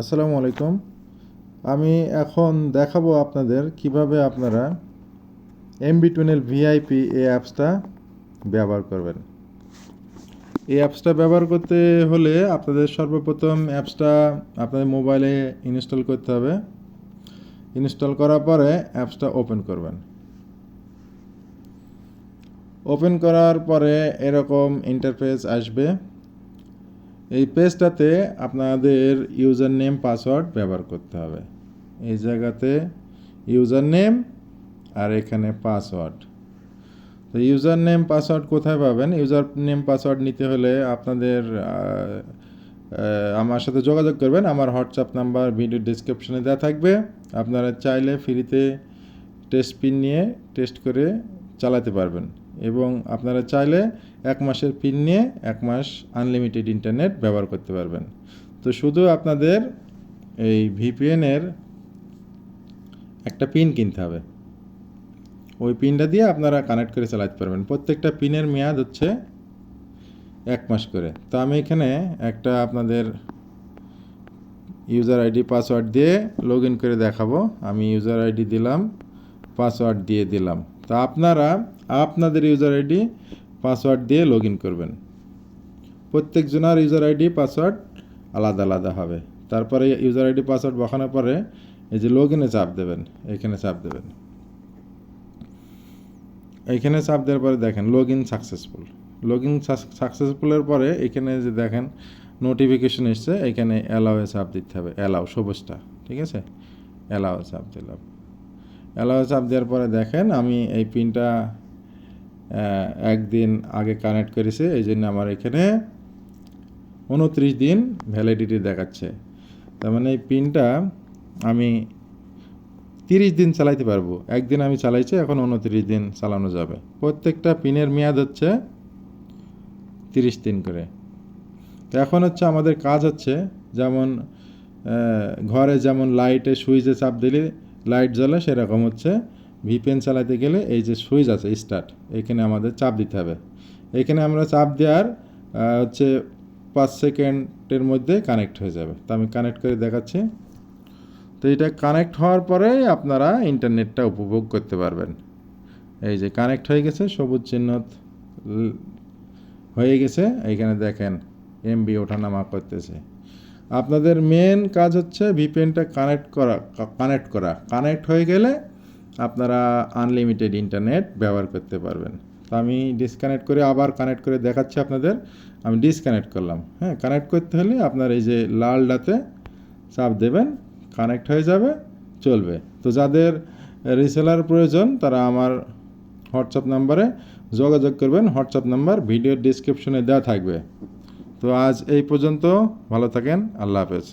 আসসালামু আলাইকুম। আমি এখন দেখাবো আপনাদের কীভাবে আপনারা এমবি টুনেল ভিআইপি এই অ্যাপসটা ব্যবহার করবেন। এই অ্যাপসটা ব্যবহার করতে হলে আপনাদের সর্বপ্রথম অ্যাপসটা আপনাদের মোবাইলে ইনস্টল করতে হবে। ইনস্টল করার পরে অ্যাপসটা ওপেন করবেন। ওপেন করার পরে এরকম ইন্টারফেস আসবে। এই পেজটাতে আপনাদের ইউজার নেম পাসওয়ার্ড ব্যবহার করতে হবে। এই জায়গাতে ইউজার নেম আর এখানে পাসওয়ার্ড। তো ইউজার নেম পাসওয়ার্ড কোথায় পাবেন? ইউজার নেম পাসওয়ার্ড নিতে হলে আপনাদের আমার সাথে যোগাযোগ করবেন। আমার হোয়াটসঅ্যাপ নাম্বার ভিডিও ডিসক্রিপশনে দেওয়া থাকবে। আপনারা চাইলে ফ্রিতে টেস্ট পিন নিয়ে টেস্ট করে চালাতে পারবেন। এবং আপনারা চাইলে এক মাসের পিন নিয়ে এক মাস আনলিমিটেড ইন্টারনেট ব্যবহার করতে পারবেন। তো শুধু আপনাদের এই ভিপিএনের একটা পিন কিনতে হবে। ওই পিনটা দিয়ে আপনারা কানেক্ট করে চালাতে পারবেন। প্রত্যেকটা পিনের মেয়াদ হচ্ছে এক মাস করে। তো আমি এখানে একটা আপনাদের ইউজার আইডি পাসওয়ার্ড দিয়ে লগ ইন করে দেখাবো। আমি ইউজার আইডি দিলাম পাসওয়ার্ড দিয়ে দিলাম। তো আপনারা আপনাদের ইউজার আইডি পাসওয়ার্ড দিয়ে লগ করবেন। প্রত্যেকজনের ইউজার আইডি পাসওয়ার্ড আলাদা আলাদা হবে। তারপরে ইউজার আইডি পাসওয়ার্ড বসানোর পরে এই যে লগ ইনে চাপ দেবেন, এখানে চাপ দেবেন। এইখানে চাপ দেওয়ার পরে দেখেন log in successful log in সাকসেসফুলের পরে এখানে যে দেখেন নোটিফিকেশন এসছে, এখানে অ্যালাওয়ে চাপ দিতে হবে। অ্যালাও সবুজটা, ঠিক আছে? অ্যালাও চাপ দিলাম। অ্যালাও চাপ দেওয়ার পরে দেখেন আমি এই পিনটা একদিন আগে কানেক্ট করেছি, এই জন্য আমার এখানে উনত্রিশ দিন ভ্যালিডিটি দেখাচ্ছে। তার মানে এই পিনটা আমি তিরিশ দিন চালাইতে পারব। একদিন আমি চালাইছি, এখন উনত্রিশ দিন চালানো যাবে। প্রত্যেকটা পিনের মেয়াদ হচ্ছে তিরিশ দিন করে। তো এখন হচ্ছে আমাদের কাজ হচ্ছে, যেমন ঘরে যেমন লাইটে সুইচে চাপ দিলে লাইট জ্বলে সেরকম হচ্ছে ভিপিএন চালাতে গেলে এই যে সুইচ আছে স্টার্ট এখানে আমাদের চাপ দিতে হবে। এখানে আমরা চাপ দেওয়ার হচ্ছে পাঁচ সেকেন্ডের মধ্যে কানেক্ট হয়ে যাবে। তো আমি কানেক্ট করে দেখাচ্ছি। তো এটা কানেক্ট হওয়ার পরে আপনারা ইন্টারনেটটা উপভোগ করতে পারবেন। এই যে কানেক্ট হয়ে গেছে, সবুজ চিহ্ন হয়ে গেছে এইখানে দেখেন এমবি ওঠানামা করতেছে। আপনাদের মেন কাজ হচ্ছে ভিপিএনটা কানেক্ট করা কানেক্ট করা। কানেক্ট হয়ে গেলে আপনারা আনলিমিটেড ইন্টারনেট ব্যবহার করতে পারবেন। তো আমি ডিসকানেক্ট করে আবার কানেক্ট করে দেখাচ্ছি আপনাদের। আমি ডিসকানেক্ট করলাম। হ্যাঁ কানেক্ট করতে হলে আপনার এই যে লালটাতে চাপ দেবেন কানেক্ট হয়ে যাবে, চলবে। তো যাদের রিসেলার প্রয়োজন, তারা আমার হোয়াটসঅ্যাপ নাম্বারে যোগাযোগ করবেন। হোয়াটসঅ্যাপ নাম্বার ভিডিও ডিসক্রিপশনে দেওয়া থাকবে। তো আজ এই পর্যন্ত ভালো থাকেন আল্লাহ হাফেজ।